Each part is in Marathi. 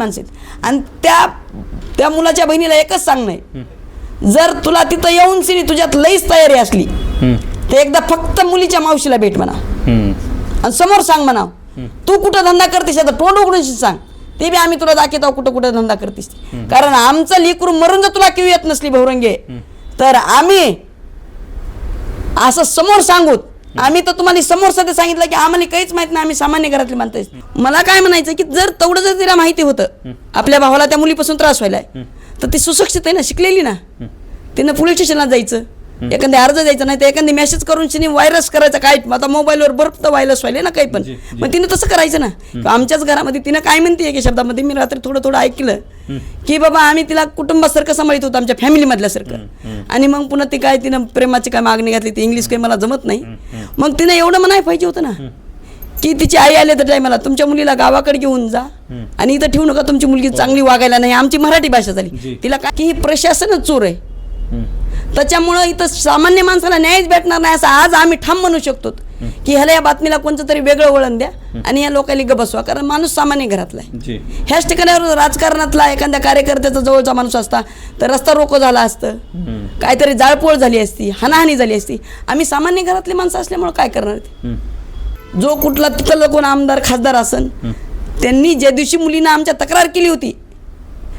माणसं आणि त्या त्या मुलाच्या बहिणीला एकच सांगणं जर तुला तिथं येऊन सिनी तुझ्यात लईच तयारी असली तर एकदा फक्त मुलीच्या मावशीला भेट म्हणा. आणि समोर सांग म्हणा तू कुठं धंदा करतेस आता तोंड उघडून सांग. ते बी आम्ही तुला दाखवतो कुठं कुठं धंदा करतेस. कारण आमचं लिकरू मरून जर तुला किव येत नसली बहुरंगे तर आम्ही असं समोर सांगूत आम्ही तर तुम्हाला समोर सध्या सांगितलं की आम्हाला काहीच माहीत नाही आम्ही सामान्य घरातले आहे. मला काय म्हणायचं की जर तेवढं जर तिला माहिती होतं आपल्या भावाला त्या मुलीपासून त्रास व्हायलाय तर ती सुशिक्षित आहे ना शिकलेली ना. तिनं पोलीस स्टेशनला जायचं. एखादे अर्ज द्यायचा नाही तर एखादी मेसेज करून तिने व्हायरस करायचा काय? आता मोबाईलवर बरं तर व्हायरस व्हायला ना काही पण. मग तिनं तसं करायचं ना. आमच्याच घरामध्ये तिनं काय म्हणते एका शब्दामध्ये? मी रात्री थोडं थोडं ऐकलं की बाबा आम्ही तिला कुटुंबासारखं सांभाळत होतो आमच्या फॅमिलीमधल्यासारखं आणि मग पुन्हा ती काय तिनं प्रेमाची काय मागणी घातली ती इंग्लिश काही मला जमत नाही. मग तिनं एवढं म्हणाय पाहिजे होतं ना. की तिची आई आले तर टायमाला तुमच्या मुलीला गावाकडे घेऊन जा आणि इथं ठेवू नका तुमची मुलगी चांगली वागायला नाही. आमची मराठी भाषा झाली. तिला काय की ही प्रशासनच चोर आहे. त्याच्यामुळं इथं सामान्य माणसाला न्यायच भेटणार नाही असं आज आम्ही ठाम म्हणू शकतो. की ह्याला या बातमीला कोणतं तरी वेगळं वळण द्या आणि या लोकांनी ग बसवा. कारण माणूस सामान्य घरातला आहे. ह्याच ठिकाणावर राजकारणातला एखाद्या कार्यकर्त्याचा जवळचा माणूस असता तर रस्ता रोको झाला असतं. काहीतरी जाळपोळ झाली असती हानाहानी झाली असती. आम्ही सामान्य घरातली माणसं असल्यामुळे काय करणार ते? जो कुठला तिथलं कोण आमदार खासदार असन त्यांनी ज्या दिवशी मुलीनं आमच्या तक्रार केली होती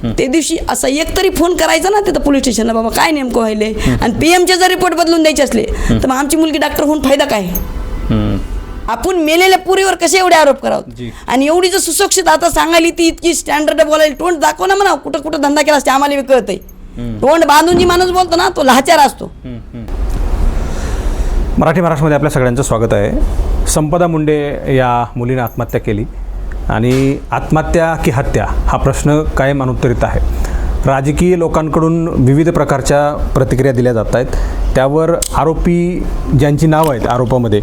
त्या दिवशी असा एक तरी फोन करायचा ना तिथं पोलीस स्टेशनला बाबा काय नेमकं व्हायले आणि पीएमचे जर रिपोर्ट बदलून द्यायचे असले तर मग आमची मुलगी डॉक्टर होऊन फायदा काय? आपण मेलेल्या पुरीवर कसे एवढे आरोप जी. करावं आणि एवढी जर सुशिक्षित आता सांगायली ती इतकी स्टँडर्ड बोलायला तोंड दाखव ना म्हणा कुठं कुठं धंदा केला असते आम्हाला बी कळतंय तोंड बांधून जी माणूस बोलतो ना तो लाचार असतो. मराठी महाराष्ट्रामध्ये आपल्या सगळ्यांचं स्वागत आहे. संपदा मुंडे या मुलीने आत्महत्या केली. आणि आत्महत्या की हत्या हा प्रश्न कायम अनुत्तरित आहे. राजकीय लोकांकडून विविध प्रकारच्या प्रतिक्रिया दिल्या जात आहेत. त्यावर आरोपी ज्यांची नावं आहेत आरोपामध्ये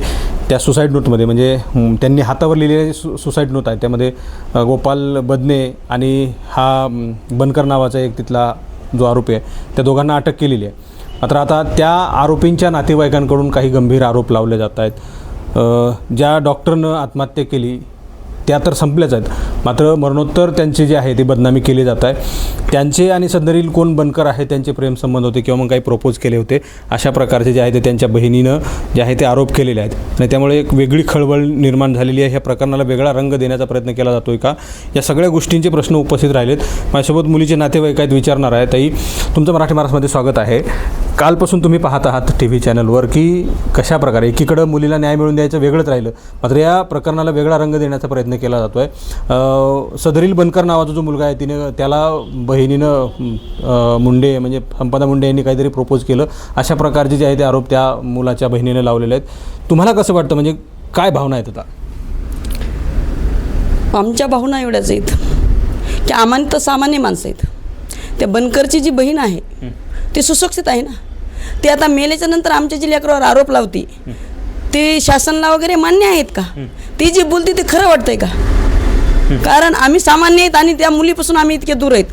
त्या सुसाईड नोटमध्ये म्हणजे त्यांनी हातावर लिहिलेले सु सुसाईड नोट आहे. त्यामध्ये गोपाल बदने आणि हा बनकर नावाचा एक तिथला जो आरोपी आहे त्या दोघांना अटक केलेली आहे. मात्र आता त्या आरोपींच्या नातेवाईकांकडून काही गंभीर आरोप लावले जात आहेत. ज्या डॉक्टरनं आत्महत्या केली त्या तर संपल्याच आहेत. मात्र मरणोत्तर त्यांची जे आहे ते बदनामी केली जात आहे. त्यांचे आणि सदरील कोण बनकर आहे त्यांचे प्रेमसंबंध होते किंवा मग काही प्रपोज केले होते अशा प्रकारचे जे आहे ते त्यांच्या बहिणीनं जे आहे ते आरोप केलेले आहेत. आणि त्यामुळे एक वेगळी खळबळ निर्माण झालेली आहे. ह्या प्रकरणाला वेगळा रंग देण्याचा प्रयत्न केला जातो आहे का? या सगळ्या गोष्टींचे प्रश्न उपस्थित राहिलेत. माझ्यासोबत मुलीचे नातेवाईक आहेत विचारणार आहे ताई तुमचं मराठी महाराष्ट्रमध्ये स्वागत आहे. कालपासून तुम्ही पाहत आहात टी व्ही चॅनलवर की कशा प्रकारे एकीकडं मुलीला न्याय मिळवून द्यायचं वेगळंच राहिलं. मात्र या प्रकरणाला वेगळा रंग देण्याचा प्रयत्न केला जातो आहे सदरील बनकर नावाचा जो मुलगा आहे तिने त्याला बहिणीनं मुंडे म्हणजे संपदा मुंडे यांनी काहीतरी प्रपोज केलं. अशा प्रकारचे जे आहे ते आरोप त्या मुलाच्या बहिणीने लावलेले आहेत. तुम्हाला कसं वाटतं? म्हणजे काय भावना आहेत आता? आमच्या भावना एवढ्याच आहेत. की आम्हाला तर सामान्य माणसं आहेत. त्या बनकरची जी बहीण आहे ती सुशिक्षित आहे ना? ती आता मेल्याच्या नंतर आमच्या जी लेकरावर आरोप लावती. ते शासनाला वगैरे मान्य आहेत का? ती जी बोलते ते खरं वाटतंय का? कारण आम्ही सामान्य आहेत आणि त्या मुलीपासून आम्ही इतके दूर आहेत.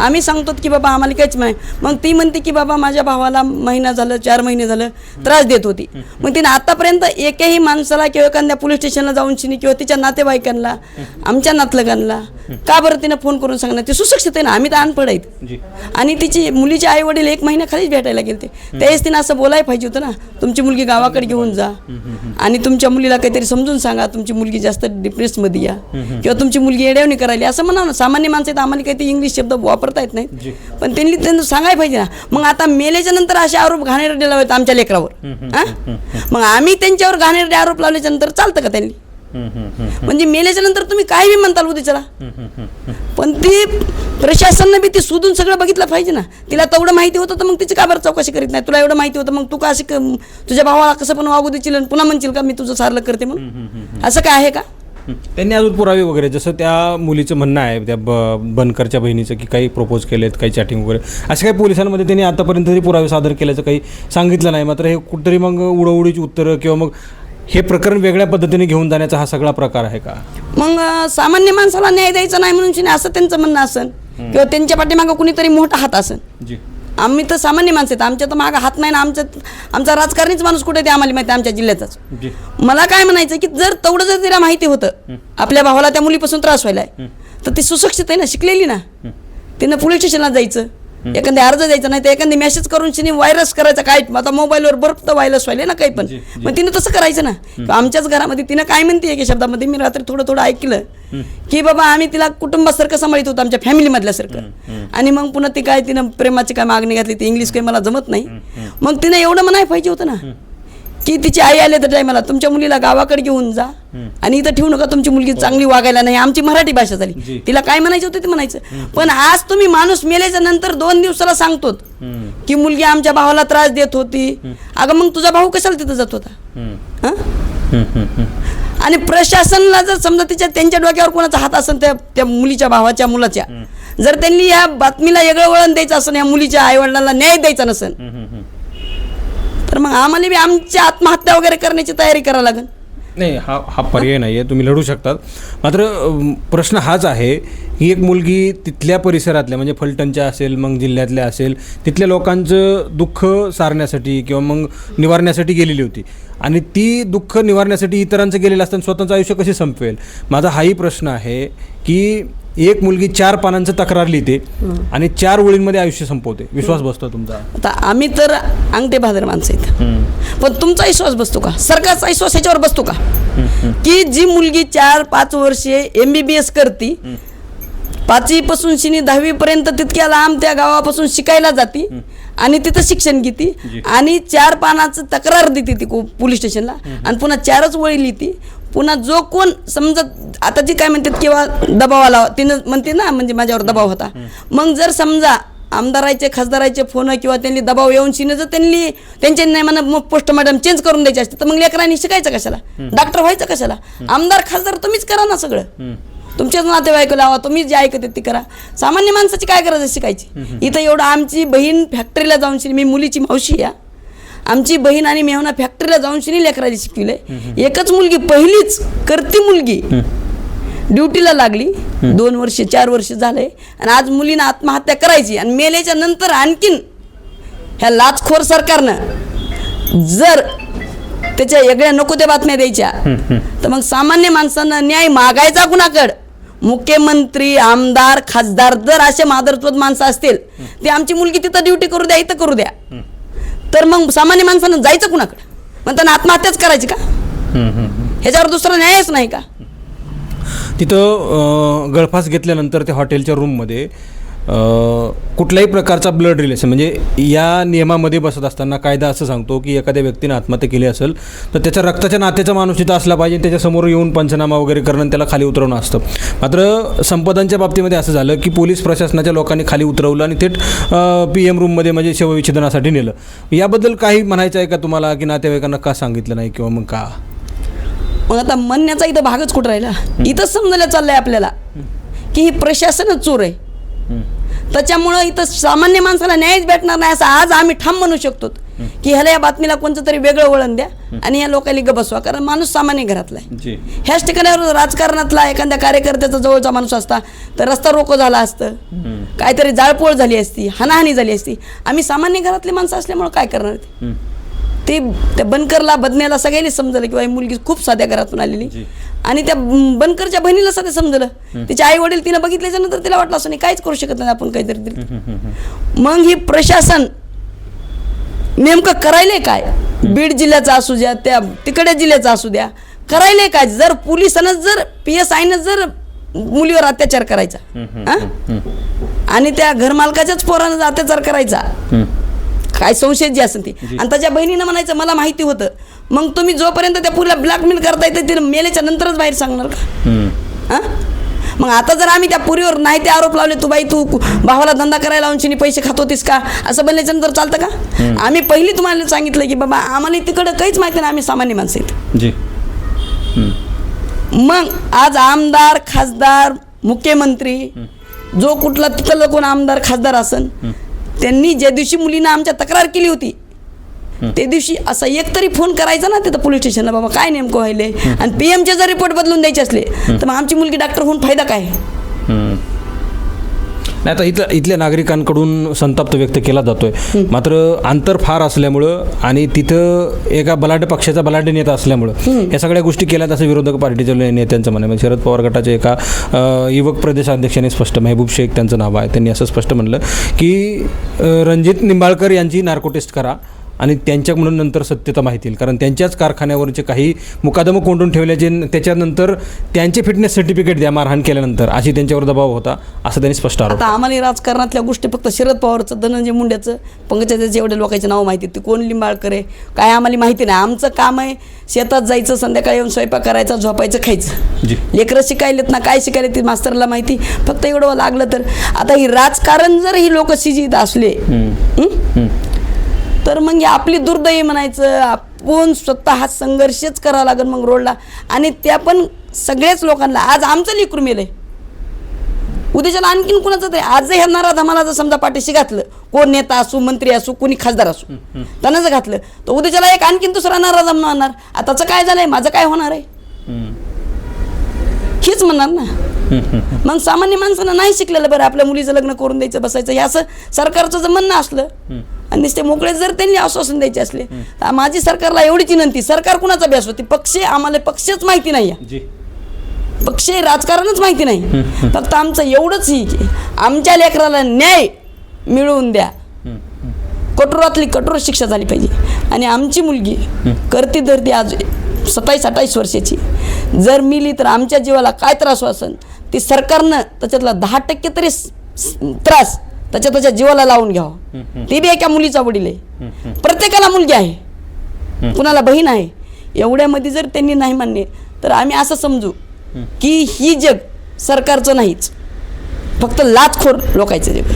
आम्ही सांगतो की बाबा आम्हाला काहीच नाही. मग ती म्हणते की बाबा माझ्या भावाला महिना झालं चार महिने झालं त्रास देत होती. मग तिने आतापर्यंत एकही माणसाला किंवा एखाद्या पोलीस स्टेशनला जाऊन शिनी किंवा तिच्या नातेवाईकांना आमच्या नातलगांना का बरं तिनं फोन करून सांगणार? ती सुशिक्षित आहे ना आम्ही तर अनपड आहेत. आणि तिची मुलीचे आई वडील एक महिन्याखालीच भेटायला गेलते. त्यावेळेस तिनं असं बोलायला पाहिजे होतं ना तुमची मुलगी गावाकडे घेऊन जा. आणि तुमच्या मुलीला काहीतरी समजून सांगा तुमची मुलगी जास्त डिप्रेसमध्ये या. किंवा तुमची मुलगी येड्यावणी करायली असं म्हणा ना सामान्य माणसं आम्हाला काही ते इंग्लिश शब्द वापरता येत जी. नाहीत पण त्यांनी त्यांना सांगायला पाहिजे ना. मग आता मेल्याच्या नंतर असे आरोप घाणेरडे लावत आमच्या लेकरावर. हा? मग आम्ही त्यांच्यावर घाणेरडे आरोप लावल्याच्या नंतर चालतं का त्यांनी? म्हणजे मेल्याच्या नंतर तुम्ही काय बी म्हणताल उद्याच्याला पण ती प्रशासनानं बी ती शोधून सगळं बघितलं पाहिजे ना. तिला तेवढं माहिती होतं तर मग तिची का बरं चौकशी करीत नाही? तुला एवढं माहिती होतं मग तू का अशी तुझ्या भावाला कसं पण वागू देशील पुन्हा म्हणशील का मी तुझं सारलं करते मग असं काय आहे का? त्यांनी अजून पुरावे वगैरे जसं त्या मुलीचं म्हणणं आहे त्या ब बनकरच्या बहिणीचं की काही प्रपोज केलेत काही चॅटिंग वगैरे. असे काही पोलिसांमध्ये त्यांनी आतापर्यंत तरी पुरावे सादर केल्याचं काही सांगितलं नाही. मात्र हे कुठेतरी मग उडवडीची उत्तरं किंवा मग हे प्रकरण वेगळ्या पद्धतीने घेऊन जाण्याचा हा सगळा प्रकार आहे का? मग सामान्य माणसाला न्याय द्यायचा नाही म्हणून असं त्यांचं म्हणणं असन. किंवा त्यांच्या पाठीमागं कुणीतरी मोठा हात असन. जी. आम्ही तर सामान्य माणसं आहेत. आमच्या तर मागं हात नाही ना आमच्या आमचा राजकारणीच माणूस कुठे ते आम्हाला माहिती आमच्या जिल्ह्याचाच जी. मला काय म्हणायचं की जर तेवढं जर तिला माहिती होतं आपल्या भावाला त्या मुलीपासून त्रास व्हायलाय तर ती सुशिक्षित आहे ना शिकलेली ना. तिनं पोलीस स्टेशनला जायचं एखादी अर्ज द्यायचा नाही तर एखादी मेसेज करून तिने व्हायरस करायचा काय? आता मोबाईलवर बरं तर व्हायरस व्हायला ना काही पण. मग तिनं तसं करायचं ना. आमच्याच घरामध्ये तिनं काय म्हणते एका शब्दामध्ये? मी रात्री थोडं थोडं ऐकलं की बाबा आम्ही तिला कुटुंबासारखं सांभाळत होतो आमच्या फॅमिलीमधल्यासारखं आणि मग पुन्हा ती काय तिनं प्रेमाची काय मागणी घातली ती इंग्लिश काही मला जमत नाही. मग तिनं एवढं म्हणाय पाहिजे होतं ना. की तिची आई आले तर टायमाला तुमच्या मुलीला गावाकडे घेऊन जा आणि इथं ठेवू नका तुमची मुलगी चांगली वागायला नाही. आमची मराठी भाषा झाली. तिला काय म्हणायचं होतं ते म्हणायचं. पण आज तुम्ही माणूस मेल्याच्या नंतर दोन दिवसाला सांगतो की मुलगी आमच्या भावाला त्रास देत होती. अगं मग तुझा भाऊ कशाला तिथं जात होता? हं? आणि प्रशासनाला जर समजा तिच्या त्यांच्या डोक्यावर कोणाचा हात असेल त्या त्या मुलीच्या भावाच्या मुलाच्या. जर त्यांनी या बातमीला वेगळं वळण द्यायचं असेल या मुलीच्या आईवडिलांना न्याय द्यायचा नसेल तर मग आम्हाला बी आमची आत्महत्या वगैरे करण्याची तयारी करावी लागेल. नाही हा हा पर्याय नाही आहे तुम्ही लढू शकतात. मात्र प्रश्न हाच आहे की एक मुलगी तिथल्या परिसरातल्या म्हणजे फलटणच्या असेल मग जिल्ह्यातल्या असेल तिथल्या लोकांचं दुःख सारण्यासाठी किंवा मग निवारण्यासाठी गेलेली होती. आणि ती दुःख निवारण्यासाठी इतरांचं गेलेलं असताना स्वतःचं आयुष्य कसे संपवेल माझा हाही प्रश्न आहे की एक मुलगी चार पानांचं तक्रार लिहिते आणि चार ओळींमध्ये आयुष्य संपवते. विश्वास बसतो तुमचा? आता आम्ही तर अंगठे बहादर माणसं आहेत. पण तुमचा विश्वास बसतो का? सरकारचा विश्वास ह्याच्यावर बसतो का? की जी मुलगी चार पाच वर्षे एम बी बी एस करती पाचवीपासून शिनी दहावीपर्यंत तितक्या लांब त्या गावापासून शिकायला जाती आणि तिथं शिक्षण घेते आणि चार पानाचं तक्रार देते ती पोलीस स्टेशनला आणि पुन्हा चारच वळी लिहिती. पुन्हा जो कोण समजा आता जी काय म्हणतात किंवा दबाव आला तिनं म्हणते ना म्हणजे माझ्यावर दबाव होता. मग जर समजा आमदाराचे खासदाराचे फोन किंवा त्यांनी दबाव येऊन शिने जर त्यांनी त्यांचे नाही म्हणा मग पोस्टमॉर्टम चेंज करून द्यायचे असते तर मग लेकरांनी शिकायचं कशाला? डॉक्टर व्हायचं कशाला? आमदार खासदार तुम्हीच करा ना सगळं. तुमच्याच नातेवाईक लावा तुम्ही जे ऐकत ते करा. सामान्य माणसाची काय गरज आहे शिकायची? इथं एवढं आमची बहीण फॅक्टरीला जाऊन शिनी मी मुलीची मावशी या. आमची बहीण आणि मेहना फॅक्टरीला जाऊन शिनी लेकराची शिकविले एकच मुलगी पहिलीच करती मुलगी. ड्युटीला लागली. दोन वर्ष चार वर्ष झाले. आणि आज मुलीनं आत्महत्या करायची आणि मेल्याच्या नंतर आणखीन ह्या लाचखोर सरकारनं जर त्याच्या वेगळ्या नको त्या बातम्या द्यायच्या तर मग सामान्य माणसांना न्याय मागायचा कुणाकड? मुख्यमंत्री आमदार खासदार जर असे मादरत्वद माणसं असतील ते आमची मुलगी तिथं ड्युटी करू द्या इथं करू द्या. तर मग सामान्य माणसानं जायचं कुणाकडं? मग त्यांना आत्महत्याच करायची का? ह्याच्यावर दुसरा न्यायच नाही का? तिथं गळफास घेतल्यानंतर त्या हॉटेलच्या रूममध्ये कुठल्याही प्रकारचा ब्लड रिलेशन म्हणजे या नियमामध्ये बसत असताना कायदा असं सांगतो की एखाद्या व्यक्तीने आत्महत्या केली असेल तर त्याच्या रक्ताच्या नात्याचा माणूस तिथं असला पाहिजे त्याच्यासमोर येऊन पंचनामा वगैरे करणं त्याला खाली उतरवणं असतं. मात्र संपदांच्या बाबतीमध्ये असं झालं की पोलीस प्रशासनाच्या लोकांनी खाली उतरवलं आणि थेट पी एम रूममध्ये म्हणजे शवविच्छेदनासाठी नेलं. याबद्दल काही म्हणायचं आहे का तुम्हाला की नातेवाईकांना का सांगितलं नाही किंवा मग का? मग आता म्हणण्याचा इथं भागच कुठं राहिला? इथंच समजायला चाललंय आपल्याला की ही प्रशासनच चोर आहे. त्याच्यामुळं इथं सामान्य माणसाला न्यायच भेटणार नाही असं आज आम्ही ठाम म्हणू शकतो. की ह्याला या बातमीला कोणतं तरी वेगळं वळण द्या आणि या लोकांनी ग बसवा. कारण माणूस सामान्य घरातला आहे. ह्याच ठिकाणावर राजकारणातला एखाद्या कार्यकर्त्याचा जवळचा माणूस असता तर रस्ता रोको झाला असतं. काहीतरी जाळपोळ झाली असती हानाहानी झाली असती. आम्ही सामान्य घरातली माणसं असल्यामुळं काय करणार? ते त्या बनकरला बदन्याला सगळ्यांनी समजलं की बाई मुलगी खूप साध्या घरातून आलेली. आणि त्या बनकरच्या बहिणीला साधं समजलं. तिचे आई वडील तिनं बघितल्याच्या नंतर तिला वाटलं असं नाही काहीच करू शकत नाही आपण काहीतरी. मग ही प्रशासन नेमकं करायले काय? बीड जिल्ह्याचा असू द्या त्या तिकडे जिल्ह्याचा असू द्या करायले काय? जर पोलिसानं जर पी एस आयनं जर मुलीवर अत्याचार करायचा हा? आणि त्या घरमालकाच्याच पोरानं अत्याचार करायचा काय संशय जी असेल ती. आणि त्याच्या बहिणीनं म्हणायचं मला माहिती होतं. मग तुम्ही जोपर्यंत त्या पुरीला ब्लॅकमेल करता येते तिला मेल्याच्या नंतरच बाहेर सांगणार का? हा? मग आता जर आम्ही त्या पुरीवर नाही ते आरोप लावले तू बाई तू भावाला धंदा करायला लावून पैसे खात होतीस का? असं बनल्याच्या नंतर चालतं का? आम्ही पहिली तुम्हाला सांगितलं की बाबा आम्हाला तिकडं काहीच माहिती नाही आम्ही सामान्य माणसं आहेत. मग आज आमदार खासदार मुख्यमंत्री जो कुठला तिथलं कोण आमदार खासदार असन त्यांनी ज्या दिवशी मुलीनं आमच्या तक्रार केली होती त्या दिवशी असा एक तरी फोन करायचा ना तिथं पोलीस स्टेशनला बाबा काय नेमकं व्हायले आणि पी एमचे जर रिपोर्ट बदलून द्यायचे असले तर मग आमची मुलगी डॉक्टर होऊन फायदा काय? नाही आता इथं इथल्या नागरिकांकडून संताप तर व्यक्त केला जातोय. मात्र अंतर फार असल्यामुळं आणि तिथं एका बलाढ्य पक्षाचा बलाढ्य नेता असल्यामुळं या सगळ्या गोष्टी केल्यात असं विरोधक पार्टीच्या नेत्यांचं म्हणणं आहे. म्हणजे शरद पवार गटाचे एका युवक प्रदेशाध्यक्षांनी स्पष्ट महबूब शेख त्यांचं नाव आहे. त्यांनी असं स्पष्ट म्हणलं की रणजित निंबाळकर यांची नार्को टेस्ट करा. आणि त्यांच्याकडून नंतर सत्यता माहिती येईल. कारण त्यांच्याच कारखान्यावरचे काही मुकादमं कोंडून ठेवल्याचे त्याच्यानंतर त्यांचे फिटनेस सर्टिफिकेट द्या मारहाण केल्यानंतर. अशी त्यांच्यावर दबाव होता असं त्यांनी स्पष्ट आरोप आता आम्हाला राजकारणातल्या गोष्टी फक्त शरद पवारचं धनंजय मुंड्याचं पंकजाचे एवढ्या लोकांचे नाव माहिती आहेत. ते कोण लिंबाळकर आहे? काय आम्हाला माहिती नाही. आमचं काम आहे शेतात जायचं संध्याकाळी येऊन स्वयंपाक करायचा झोपायचं खायचं. जी. लेकरं शिकायलेत ना काय शिकायले ते मास्तरला माहिती. फक्त एवढं लागलं तर. आता ही राजकारण जर ही लोक शिजित असले? तर मग ही आपली दुर्दैवी म्हणायचं आपण स्वतः हा संघर्षच करावा लागेल मग रोडला. आणि त्या पण सगळ्याच लोकांना. आज आमचं लेकरू मेलंय. उद्याच्याला आणखीन कुणाचं तरी. आज ह्या नाराज आम्हाला जर समजा पाठीशी घातलं. कोण नेता असू मंत्री असू कोणी खासदार असू. त्यांना जर घातलं. तर उद्याच्याला एक आणखीन दुसरा नाराज म्हणणार आताचं काय झालंय? माझं काय होणार आहे? हेच म्हणणार ना. मग सामान्य माणसानं नाही शिकलेलं बरं आपल्या मुलीचं लग्न करून द्यायचं बसायचं. हे असं सरकारचं जर म्हणणं असलं आणि नुसते मोकळे जर त्यांनी आश्वासन द्यायचे असले तर माझी सरकारला एवढीच विनंती सरकार कुणाचा अभ्यास होती पक्ष आम्हाला पक्षच माहिती नाही. पक्ष राजकारणच माहिती नाही. फक्त आमचं एवढंच ही की आमच्या लेकराला न्याय मिळवून द्या. कठोरातली कठोर शिक्षा झाली पाहिजे. आणि आमची मुलगी करती धरती आज सत्तावीस अठ्ठावीस वर्षाची. जर मिली तर आमच्या जीवाला काय त्रास असेल ती सरकारनं त्याच्यातला दहा टक्के तरी त्रास त्याच्या त्याच्या जीवाला लावून घ्यावं. ती बी एका मुलीचा वडील आहे. प्रत्येकाला मुलगी आहे. कुणाला बहीण आहे. एवढ्यामध्ये जर त्यांनी नाही मान्य तर आम्ही असं समजू की ही जग सरकारचं नाहीच. फक्त लाचखोर लोकांचं जग.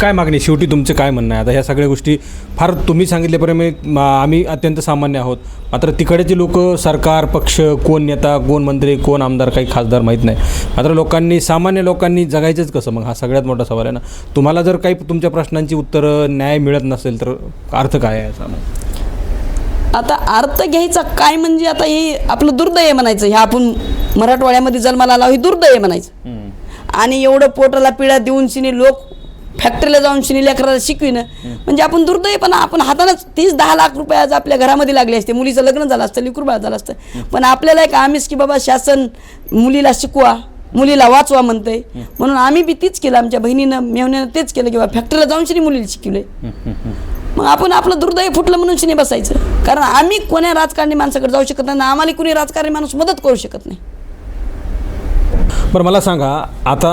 काय मागणी? शेवटी तुमचं काय म्हणणं आहे? आता ह्या सगळ्या गोष्टी फार तुम्ही सांगितल्याप्रमाणे म- आम्ही अत्यंत सामान्य आहोत. मात्र तिकडचे लोक सरकार पक्ष कोण नेता कोण मंत्री कोण आमदार काही खासदार माहीत नाही. मात्र लोकांनी सामान्य लोकांनी जगायचंच कसं? मग हा सगळ्यात मोठा सवाल आहे ना. तुम्हाला जर काही तुमच्या प्रश्नांची उत्तरं न्याय मिळत नसेल तर अर्थ काय आहे याचा मग? आता अर्थ घ्यायचा काय म्हणजे आता हे आपलं दुर्दैव म्हणायचं. हे आपण मराठवाड्यामध्ये जन्माला आलो हे दुर्दैव म्हणायचं. आणि एवढं पोटाला पिळा देऊन शिनी लोक फॅक्टरीला जाऊन शिनी लेकराला शिकविणं म्हणजे आपण दुर्दैव पण आपण हातानंच तीस दहा लाख रुपये आज आपल्या घरामध्ये लागले असते. मुलीचं लग्न झालं असतं लिकूरबाळ झालं असतं. पण आपल्याला एक आम्हीच की बाबा शासन मुलीला शिकवा मुलीला वाचवा म्हणतंय. म्हणून आम्ही बी तीच केलं आमच्या बहिणीनं मेवण्यानं तेच केलं किंवा फॅक्टरीला जाऊन शिनी मुलीला शिकवले मग आपण आपलं दुर्दैव फुटलं म्हणून शिनी बसायचं. कारण आम्ही कोण्या राजकारणी माणसाकडे जाऊ शकत नाही आम्हाला कुणी राजकारणी माणूस मदत करू शकत नाही. बरं मला सांगा आता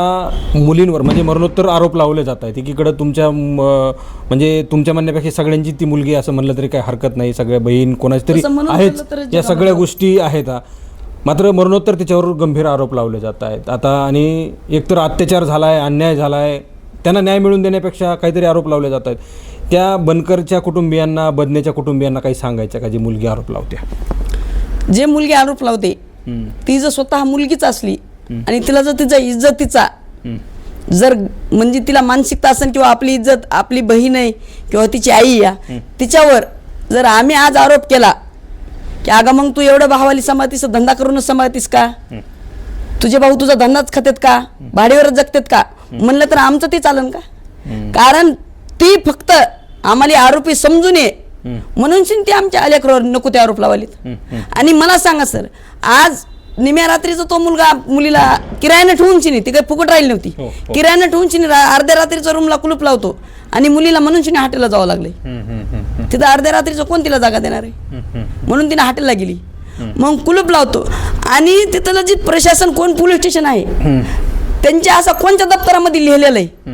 मुलींवर म्हणजे मरणोत्तर आरोप लावले जात आहेत. एकीकडं तुमच्या म्हणजे तुमच्या म्हणण्यापेक्षा सगळ्यांची ती मुलगी असं म्हणलं तरी काही हरकत नाही. सगळ्या बहीण कोणाची तरी आहेच. या सगळ्या गोष्टी आहेत. मात्र मरणोत्तर त्याच्यावर गंभीर आरोप लावले जात आहेत. आता आणि एकतर अत्याचार झाला आहे अन्याय झाला आहे त्यांना न्याय मिळवून देण्यापेक्षा काहीतरी आरोप लावले जात आहेत. त्या बनकरच्या कुटुंबियांना बदनेच्या कुटुंबियांना काही सांगायचं का? जी मुलगी आरोप लावते? जे मुलगी आरोप लावते ती जर स्वतः मुलगीच असली आणि तिला जर तिचा इज्जतीचा जर म्हणजे तिला मानसिकता असेल किंवा आपली इज्जत आपली बहीण आहे किंवा तिची आई या तिच्यावर जर आम्ही आज आरोप केला की अगं मग तू एवढं भावाली सांभाळतीस धंदा करूनच सांभाळतीस का? तुझे भाऊ तुझा धंदाच खातेत का? भाडीवरच जगतेत का? म्हणलं तर आमचं ते चालन का? कारण ती फक्त आम्हाला आरोपी समजून ये. म्हणून ती आमच्या अलेकरावर नको ते आरोप लावालीत आणि मला सांगा सर आज निम्या रात्रीचा तो मुलगा मुलीला किरायानं ठेवून शिनी ती काही फुकट राहिली नव्हती. हो, हो. किरायानं ठेवून शिनी रा- अर्ध्या रात्रीचा रूमला कुलूप लावतो आणि मुलीला म्हणून शिनी हॉटेलला जावं लागले. तिथं अर्ध्या रात्रीचं कोण तिला जागा देणार आहे? म्हणून तिने हॉटेलला गेली. मग कुलूप लावतो आणि तिथलं जे प्रशासन कोण पोलीस स्टेशन आहे त्यांच्या असं कोणत्या दप्तरामध्ये लिहिलेलं आहे?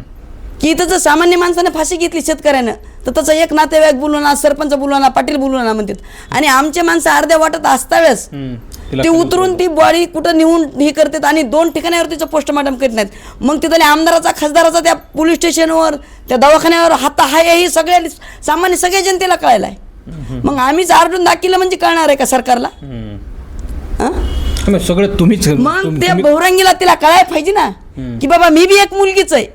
की इथं जर सामान्य माणसाने फाशी घेतली शेतकऱ्यानं तर त्याचं एक नातेवाईक बोलू ना सरपंच बोलू ना पाटील बोलू ना म्हणतात. आणि आमचे माणसं अर्ध्या वाटत असता वेळेस तिला ते उतरून ती बॉडी कुठं नेऊन हे करतात आणि दोन ठिकाणावर तिचं पोस्टमॉर्टम करीत नाहीत. मग तिथले आमदाराचा खासदाराचा त्या पोलीस स्टेशनवर त्या दवाखान्यावर हात आहे हे सगळ्या सामान्य सगळ्या जनतेला कळायला आहे मग आम्हीच आरडून दाखिलं म्हणजे कळणार आहे का सरकारला? हं? मग सगळं तुम्हीच मग त्या बहुरंगीला तिला कळायला पाहिजे ना की बाबा मी बी एक मुलगीच आहे.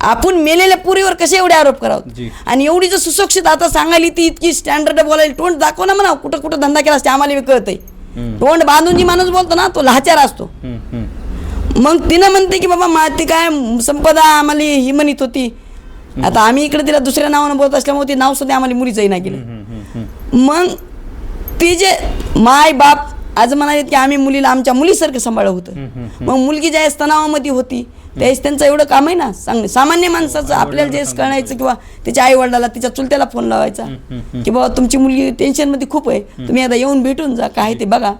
आपण मेलेल्या पुरीवर कसे एवढे आरोप. करावं? आणि एवढी जर सुशिक्षित आता सांगायली ती इतकी स्टँडर्ड बोलायला तोंड दाखव ना म्हणा कुठं कुठं धंदा केला असते आम्हाला कळतंय. तोंड बांधून जी माणूस बोलतो ना तो लाचार असतो. मग तिनं म्हणते की बाबा मा ती काय संपदा आम्हाला ही म्हणत होती. आता आम्ही इकडे तिला दुसऱ्या नावानं बोलत असल्यामुळे ते नाव सुद्धा आम्हाला मुलीचंही नाही केलं. मग ती जे माय बाप आज म्हणाले की आम्ही मुलीला आमच्या मुलीसारखं सांभाळलं होतं. मग मुलगी ज्यावेळेस तणावामध्ये होती त्यावेळेस त्यांचं एवढं काम आहे ना सांग सामान्य माणसाचं आपल्याला जे कळायचं किंवा तिच्या आई वडिलाला तिच्या चुलत्याला फोन लावायचा. की बाबा तुमची मुलगी टेन्शनमध्ये खूप आहे. तुम्ही आता येऊन भेटून जा काय ते बघा.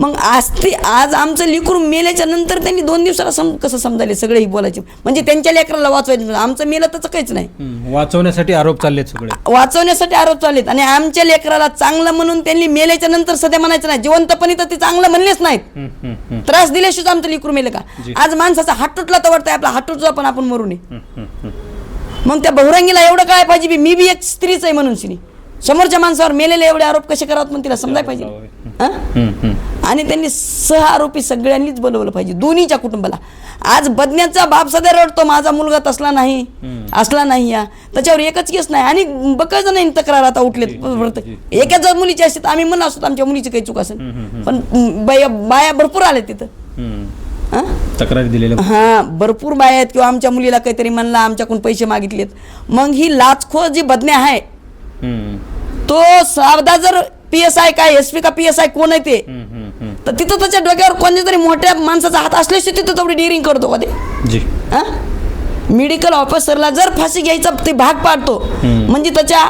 मग आज ते आज आमचं लिकूर मेल्याच्या नंतर त्यांनी दोन दिवसाला सम कसं समजायले सगळे ही बोलायचे? म्हणजे त्यांच्या लेकराला वाचवायचं आमचं मेलं तर काहीच नाही. हम्म. वाचवण्यासाठी आरोप चाललेत सगळे. वाचवण्यासाठी आरोप चालेत आणि आमच्या लेकराला चांगलं म्हणून त्यांनी मेल्याच्या नंतर सध्या म्हणायचं नाही. जिवंतपणी तर ते चांगलं म्हणलेच नाहीत. हम्म, हम्म, हम्म, त्रास दिल्याशिवाय आमचं लिकरू मेलं का? आज माणसाचा हात तुटला तर वाटतंय आपला हात तुटला पण आपण मरू नये. हम्म, हम्म, हम्म. मग त्या बहुरंगीला एवढं काय पाहिजे बी? मी बी एक स्त्रीच आहे म्हणून शिनी समोरच्या माणसावर मेलेले एवढे आरोप कसे करावेत म्हणून तिला समजायला पाहिजे. हम्म. आणि त्यांनी सह आरोपी सगळ्यांनीच बोलवलं पाहिजे दोन्हीच्या कुटुंबाला. आज बदन्याचा बाप सध्या रडतो माझा मुलगा तसला नाही असला नाही या त्याच्यावर एकच केस नाही. आणि बकच नाही तक्रार आता उठलेत. एकाच जर मुलीची असते आम्ही म्हणलं असतो आमच्या मुलीची काही चूक असेल. पण बाया बाया भरपूर आल्या तिथं. हं? तक्रारी दिलेल्या हा भरपूर बाया आहेत किंवा आमच्या मुलीला काहीतरी म्हणला आमच्याकडून पैसे मागितलेत. मग ही लाचखोर जी बदन्या आहे तो सावधा जर पी एस आय काय एस पी का पी एस आय कोण आहे ते. तर तिथं त्याच्या डोक्यावर कोणत्या तरी मोठ्या माणसाचा हात असल्याशिवाय तिथं तेवढी डिअरिंग करतो का ते? जी. मेडिकल ऑफिसरला जर फाशी घ्यायचा ते भाग पाडतो. म्हणजे त्याच्या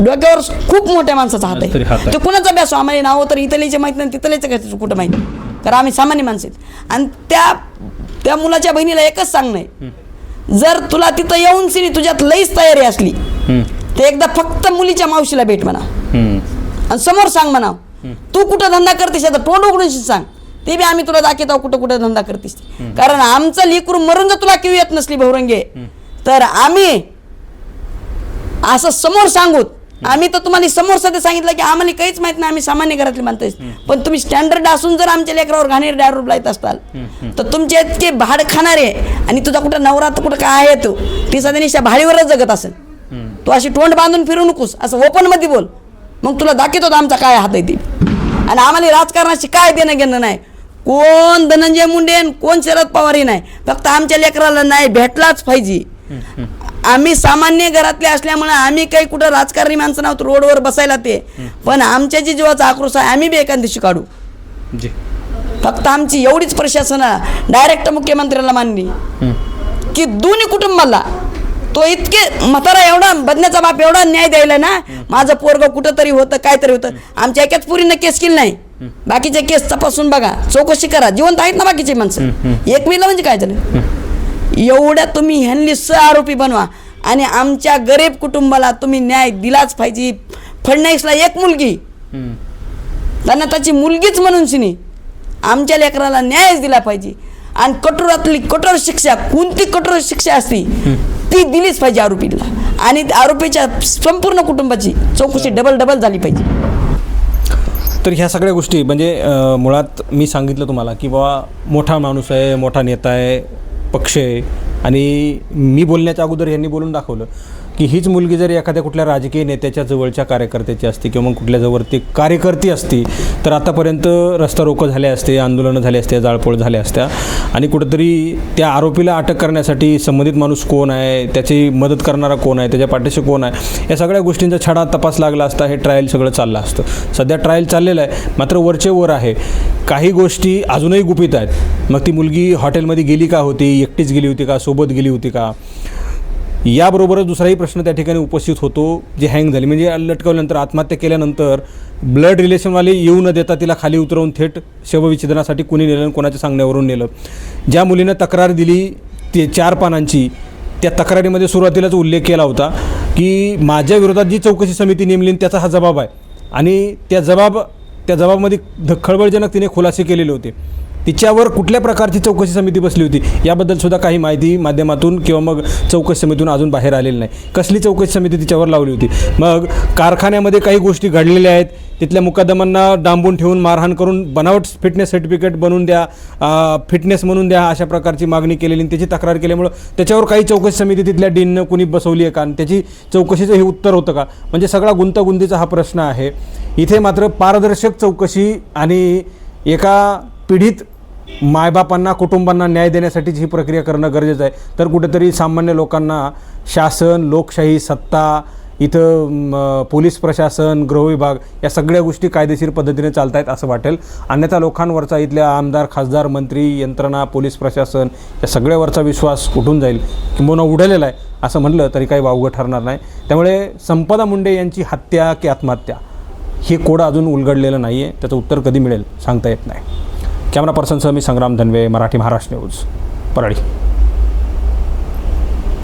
डोक्यावर खूप मोठ्या माणसाचा हात आहे. ते कुणाचा अभ्यास आम्हाला नावं तर इथल्याचे माहीत नाही तिथल्याचं काय कुठं माहीत? कारण आम्ही सामान्य माणसं आणि त्या त्या मुलाच्या बहिणीला एकच सांगणं आहे. जर तुला तिथं येऊन सिनी तुझ्यात लईच तयारी असली ते एकदा फक्त मुलीच्या मावशीला भेट म्हणा. आणि समोर सांग म्हणा तू कुठं धंदा करतेस आता तोंड उघडून सांग. ते बी आम्ही तुला दाखवतो कुठं कुठं धंदा करतेस. कारण आमचं लिकरू मरून जर तुला किव येत नसली बहुरंगे तर आम्ही असं समोर सांगूत आम्ही तर तुम्हाला समोर सध्या सांगितलं की आम्हाला काहीच माहीत नाही आम्ही सामान्य घरातली मानतोय पण तुम्ही स्टँडर्ड असून जर आमच्या लेकरावर घाणेर डायरूप लाईत असताल तर तुमचे इतके भाड खाणारे आणि तुझा कुठं नवरा तर कुठं काय आहे तो ती सध्या निशा भाडीवरच जगत असेल. तू अशी तोंड बांधून फिरू नकोस असं ओपनमध्ये बोल. मग तुला दाखवतो आमचा काय हात आहे ते. आणि आम्हाला राजकारणाशी काय देणं घेणं नाही. कोण धनंजय मुंडे आणि कोण शरद पवारही नाही. फक्त आमच्या लेकराला नाही भेटलाच पाहिजे. आम्ही सामान्य घरातले असल्यामुळे आम्ही काही कुठं राजकारणी माणसं नव्हतो रोडवर बसायला ते. पण आमच्या जी जीवाचा आक्रोश आहे आम्ही बी एका दिवशी काढू. फक्त आमची एवढीच प्रशासनाला डायरेक्ट मुख्यमंत्र्याला मानली. की दोन्ही कुटुंबाला तो इतके म्हातारा एवढा बदण्याचा बाप एवढा न्याय द्यायला ना माझं पोरग कुठं तरी होतं काहीतरी होतं. आमच्या एकाच पुरीनं केस केली नाही. बाकीचे केस तपासून बघा. चौकशी करा. जिवंत आहेत ना बाकीचे माणसं? एक मिलं म्हणजे काय झालं? एवढ्या तुम्ही ह्यांनी स आरोपी बनवा. आणि आमच्या गरीब कुटुंबाला तुम्ही न्याय दिलाच पाहिजे. फडणवीसला एक मुलगी. त्यांना त्याची मुलगीच म्हणून शिनी आमच्या लेकराला न्यायच दिला पाहिजे. आणि कठोरातली कठोर शिक्षा कोणती कठोर शिक्षा असती ती दिलीच पाहिजे आरोपीला. आणि त्या आरोपीच्या संपूर्ण कुटुंबाची चौकशी डबल डबल झाली पाहिजे. तर ह्या सगळ्या गोष्टी म्हणजे मुळात मी सांगितलं तुम्हाला की बाबा मोठा माणूस आहे मोठा नेता आहे पक्ष आहे आणि मी बोलण्याच्या अगोदर यांनी बोलून दाखवलं. की हीच मुलगी जर एखाद्या कुठल्या राजकीय नेत्याच्या जवळच्या कार्यकर्त्याची असती किंवा मग कुठल्या जवळती कार्यकर्ती असती तर आतापर्यंत रस्ता रोको झाले असते आंदोलनं झाले असते जाळपोळ झाल्या असत्या. आणि कुठंतरी त्या आरोपीला अटक करण्यासाठी संबंधित माणूस कोण आहे त्याची मदत करणारा कोण आहे त्याच्या पाठीशी कोण आहे या सगळ्या गोष्टींचा छडा तपास लागला असता हे ट्रायल सगळं चाललं असतं. सध्या ट्रायल चाललेलं आहे मात्र वरचे वर आहे. काही गोष्टी अजूनही गुपित आहेत. मग ती मुलगी हॉटेलमध्ये गेली का होती एकटीच गेली होती का सोबत गेली होती का? याबरोबरच दुसराही प्रश्न त्या ठिकाणी उपस्थित होतो जे हँग झाली. म्हणजे लटकवल्यानंतर आत्महत्या केल्यानंतर ब्लड रिलेशनवाले येऊ न देता तिला खाली उतरवून थेट शवविच्छेदनासाठी कुणी नेलं कोणाच्या सांगण्यावरून नेलं. ज्या मुलीनं तक्रार दिली ते चार पानांची त्या तक्रारीमध्ये सुरुवातीलाच उल्लेख केला होता की माझ्या विरोधात जी चौकशी समिती नेमली त्याचा हा जबाब आहे. आणि त्या जबाब त्या जबाबमध्ये खळबळजनक तिने खुलासे केलेले होते. तिच्यावर कुठल्या प्रकारची चौकशी समिती बसली होती? याबद्दल सुद्धा काही माहिती माध्यमातून किंवा मग चौकशी समितीतून अजून बाहेर आलेली नाही. कसली चौकशी समिती तिच्यावर लावली होती? मग कारखान्यामध्ये काही गोष्टी घडलेल्या आहेत. तिथल्या मुकादमांना डांबून ठेवून मारहाण करून बनावट फिटनेस सर्टिफिकेट बनवून द्या फिटनेस म्हणून द्या अशा प्रकारची मागणी केलेली आणि त्याची तक्रार केल्यामुळं त्याच्यावर काही चौकशी समिती तिथल्या डीननं कुणी बसवली आहे का? आणि त्याची चौकशीचं हे उत्तर होतं का? म्हणजे सगळा गुंतागुंतीचा हा प्रश्न आहे. इथे मात्र पारदर्शक चौकशी आणि एका पिढीत मायबापांना कुटुंबांना न्याय देण्यासाठीच ही प्रक्रिया करणं गरजेचं आहे तर कुठेतरी सामान्य लोकांना शासन लोकशाही सत्ता इथं पोलीस प्रशासन गृहविभाग या सगळ्या गोष्टी कायदेशीर पद्धतीने चालत आहेत असं वाटेल. अन्यथा लोकांवरचा इथल्या आमदार खासदार मंत्री यंत्रणा पोलीस प्रशासन या सगळ्यावरचा विश्वास उठून जाईल किंबहुना उडलेला आहे असं म्हणलं तरी काही वावगं ठरणार नाही. त्यामुळे संपदा मुंडे यांची हत्या की आत्महत्या हे कोडं अजून उलगडलेलं नाही आहे त्याचं उत्तर कधी मिळेल सांगता येत नाही. कॅमेरा पर्सनसह मी संग्राम धनवे मराठी महाराष्ट्र न्यूज परळी.